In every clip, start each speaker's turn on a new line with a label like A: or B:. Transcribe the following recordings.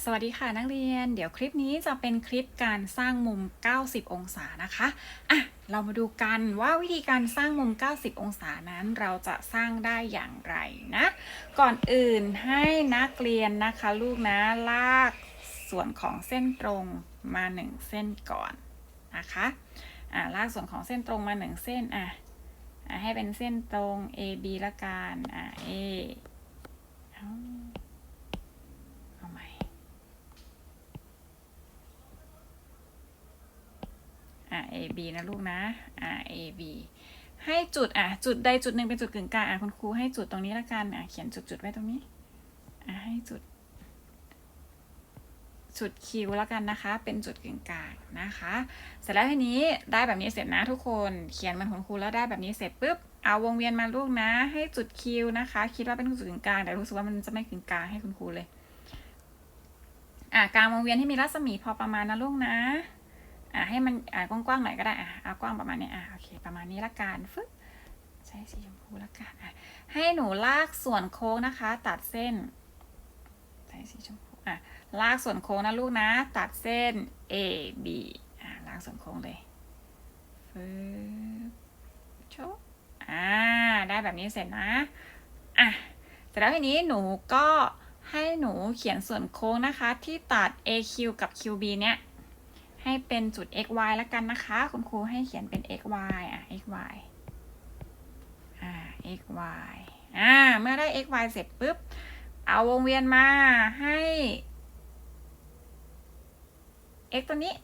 A: สวัสดีค่ะนักเรียน เดี๋ยวคลิปนี้จะเป็นคลิปการสร้างมุม 90 องศานะคะอะเรามาดูกันว่าวิธีการสร้างมุม 90 องศานั้น เราจะสร้างได้อย่างไรนะ ก่อนอื่นให้นักเรียนนะคะลูกนะลากส่วนของเส้นตรงมา 1 เส้นก่อนนะคะอะลากส่วนของเส้นตรงมา 1 เส้นอะอะให้เป็นเส้นตรง A B ละกันอะ A เอาเอาใหม่ อะ A B นะลูกนะอะ A B ให้จุดอะจุดใดจุดหนึ่งเป็นจุดกึ่งกลางอะคุณครูให้จุดตรงนี้ละกันอะเขียนจุดจุดไว้ตรงนี้อะให้จุด จุดคิวแล้วกันนะคะ เป็นจุดกึ่งกลางนะคะ เสร็จแล้วทีนี้ได้แบบนี้เสร็จนะทุกคนเขียนมันคุณครูแล้วได้แบบนี้เสร็จปุ๊บเอาวงเวียนมาลูกนะ ให้จุดคิวนะคะ คิดว่าเป็นจุดกึ่งกลางแต่รู้สึกว่ามันจะไม่กึ่งกลางให้คุณครูเลยอะกลางวงเวียนให้มีรัศมีพอประมาณนะลูกนะ อะให้มันอะกว้างๆหน่อยก็ได้อะเอากว้างประมาณนี้อะโอเค ประมาณนี้ละกันฟึ๊บใช้สีชมพูละกันอะให้หนูลากส่วนโค้งนะคะ ตัดเส้นใช้สีชมพูอะลากส่วนโค้งนะลูกนะ ตัดเส้น A B อะลากส่วนโค้งเลยฟึบชว์อ่าได้แบบนี้เสร็จนะอะเสร็จแล้วทีนี้หนูก็ให้หนูเขียนส่วนโค้งนะคะ ที่ตัด AQ กับ QB เนี้ย ให้เป็นจุด x y แล้วกันนะคะ คุณครูให้เขียนเป็น x y อะ x y อ่า x y อ่า เมื่อได้ x y เสร็จปุ๊บ เอาวงเวียนมาให้ x ตัวนี้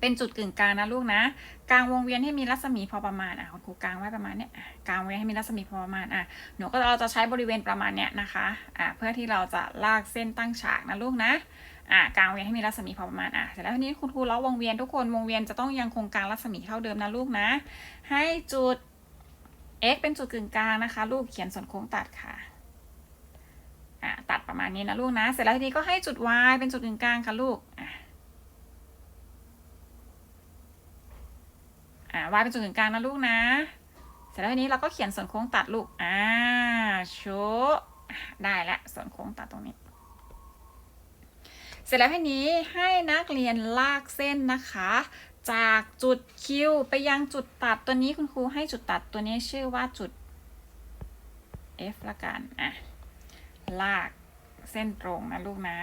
A: เป็นจุดกึ่งกลางนะลูกนะ กลางวงเวียนให้มีรัศมีพอประมาณ อะคุณครูกลางไว้ประมาณเนี้ยกลางวงเวียนให้มีรัศมีพอประมาณ อะ หนูก็เราจะใช้บริเวณประมาณเนี้ยนะคะ อะเพื่อที่เราจะลากเส้นตั้งฉากนะลูกนะ อะกลางวงเวียนให้มีรัศมีพอประมาณอะเสร็จแล้วทีนี้คุณครูล้อวงเวียนทุกคนวงเวียนจะต้องยังคงกลางรัศมีเท่าเดิมนะลูกนะ ให้จุด x เป็นจุดกึ่งกลางนะคะ ลูกเขียนส่วนโค้งตัดค่ะอะตัดประมาณนี้นะลูกนะ เสร็จแล้วทีนี้ก็ให้จุด y เป็นจุดกึ่งกลางค่ะลูกอะอะ y เป็นจุดกึ่งกลางนะลูกนะ เสร็จแล้วทีนี้เราก็เขียนส่วนโค้งตัดลูกอ่าโชว์อะได้ละส่วนโค้งตัดตรงนี้ เสร็จแล้วทีนี้ให้นักเรียนลากเส้นนะคะ จากจุดคิวไปยังจุดตัดตัวนี้คุณครูให้จุดตัดตัวนี้ชื่อว่าจุด F ละกันอะลากเส้นตรงนะลูกนะ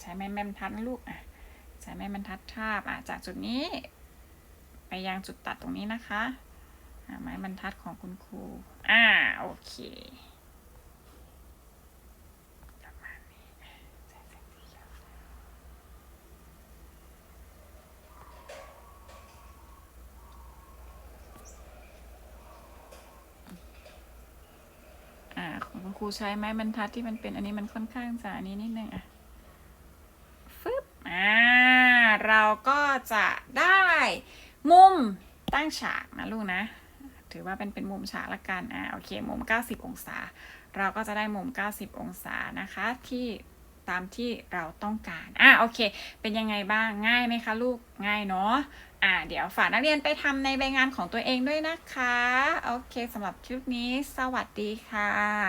A: ใช้ไม้แม่บรรทัดนะลูกอะใช้ไม้บรรทัดทาบอะจากจุดนี้ ไปยังจุดตัดตรงนี้นะคะอะไม้บรรทัดของคุณครู อ่า โอเค อ่าของคุณค รูใช้ไม้บรรทัดที่มันเป็นอันนี้มันค่อนข้างจะอันนี้นิดนึงอะฟึบอ่าเราก็จะได้มุมตั้งฉากนะลูกนะ ถือว่าเป็นเป็นมุมฉากละกันอ่าโอเค มุม 90 องศา เราก็จะได้มุม 90 องศานะคะที่ตามที่เราต้องการอ่าโอเค เป็นยังไงบ้างง่ายไหมคะลูกง่ายเนาะอ่าเดี๋ยวฝากนักเรียนไปทำในใบงานของตัวเองด้วยนะคะ โอเคสำหรับคลิปนี้ สวัสดีค่ะ